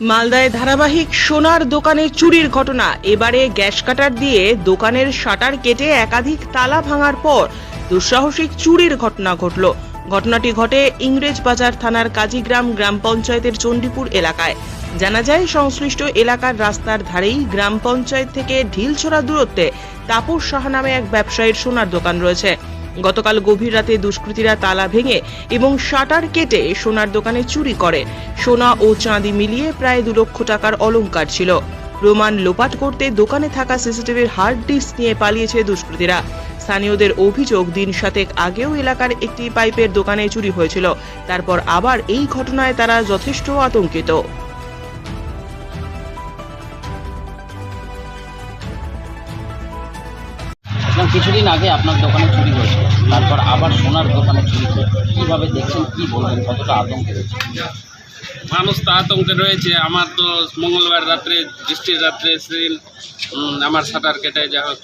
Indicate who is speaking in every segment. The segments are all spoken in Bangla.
Speaker 1: মালদায় ধারাবাহিক সোনার দোকানে চুরির ঘটনা। এবারে গ্যাস কাটার দিয়ে দোকানের শাটার কেটে একাধিক তালা ভাঙার পর দুঃসাহসিক চুরির ঘটনা ঘটল। ঘটনাটি ঘটে ইংরেজ বাজার থানার কাজীগ্রাম গ্রাম পঞ্চায়েতের চণ্ডীপুর এলাকায়। জানা যায়, সংশ্লিষ্ট এলাকার রাস্তার ধারেই গ্রাম পঞ্চায়েত থেকে ঢিলছড়া দূরত্বে তাপস সাহা নামে এক ব্যবসায়ীর সোনার দোকান রয়েছে। গতকাল গভীর রাতে দুষ্কৃতীরা তালা ভেঙে এবং শাটার কেটে সোনার দোকানে চুরি করে। সোনা ও চাঁদি মিলিয়ে প্রায় দু লক্ষ টাকার অলঙ্কার ছিল। প্রমাণ লোপাট করতে দোকানে থাকা সিসিটিভির হার্ড ডিস্ক নিয়ে পালিয়েছে দুষ্কৃতীরা। স্থানীয়দের অভিযোগ, দিন সাতেক আগেও এলাকার একটি পাইপের দোকানে চুরি হয়েছিল। তারপর আবার এই ঘটনায় তারা যথেষ্ট আতঙ্কিত।
Speaker 2: কিছুদিন আগে আপনার দোকানে চুরি হয়েছে। তারপর আবার সোনার দোকানে চুরি হয়েছে। কীভাবে দেখছেন কী বলবেন কতটা আতঙ্কে রয়েছে?
Speaker 3: মানুষ তো আতঙ্কে রয়েছে। আমার তো মঙ্গলবার রাত্রে বৃষ্টির রাত্রে সেদিন আমার শাটার কেটে যা হোক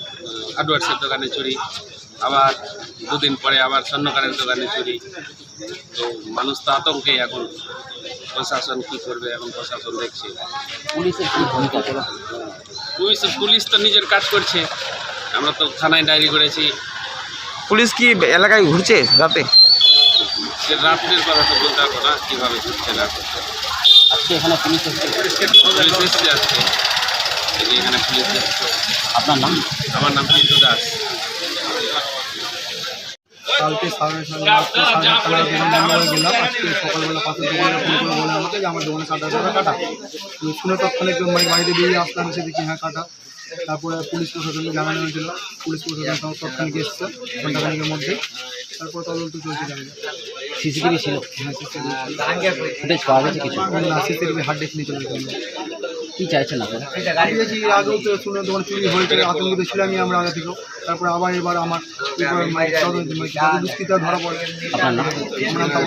Speaker 3: হার্ডওয়ার্সের দোকানে চুরি। আবার দুদিন পরে আবার স্বর্ণকারের দোকানে চুরি। তো মানুষ তো আতঙ্কে এখন। প্রশাসন কি করবে এখন প্রশাসন দেখছে।
Speaker 2: পুলিশের কি ভূমিকা
Speaker 3: পুলিশ পুলিশ তো নিজের কাজ করছে। আমরা তো থানায় ডায়েরি করেছি।
Speaker 4: পুলিশ কি এলাকায় ঘুরছে রাতে?
Speaker 3: সে রাত্রের কথা বলতে পারব না কীভাবে ঘুরছে না
Speaker 2: আজকে এখানে পুলিশ এসেছে?
Speaker 3: পুলিশ এসছে আজকে। এই যে এখানে পুলিশ এসছে।
Speaker 2: আপনার নাম?
Speaker 3: আমার নাম পিন্টু দাস।
Speaker 5: কালকে সাড়ে সাড়ে সাড়ে গেলাম। আজকে সকালবেলা পাশের দোকানে ফোন করে বলে আমাকে যে আমার দোকানে কাটা তো শুনে তৎক্ষণিক মানে বাড়িতে বেরিয়ে আসলাম এসে দেখি হ্যাঁ কাটা। তারপরে পুলিশ প্রশাসনকে জানানো হয়েছিল পুলিশ প্রশাসন সব তৎক্ষণিক এসছে ঘন্টাখানিকের মধ্যে তারপর তদন্ত চলছে জানি
Speaker 2: সিসিটিভি ছিল
Speaker 5: হ্যাঁ সিসিটিভি
Speaker 2: ফুটেজ পাওয়া গেছে কিছু
Speaker 5: না সিসিটিভি হার্ড ডিস্ক নিয়ে চলে গেছে
Speaker 2: কি চাইছেন আপনারা
Speaker 5: দিয়েছি আগেও তো শুনে দোকান চুরি হয়েছে আতঙ্কিত ছিলামই আমরা আগে থেকেও তারপরে আবার এবার আমার মানে মানে দুষ্কৃতা ধরা পড়ে
Speaker 2: আপনার নাম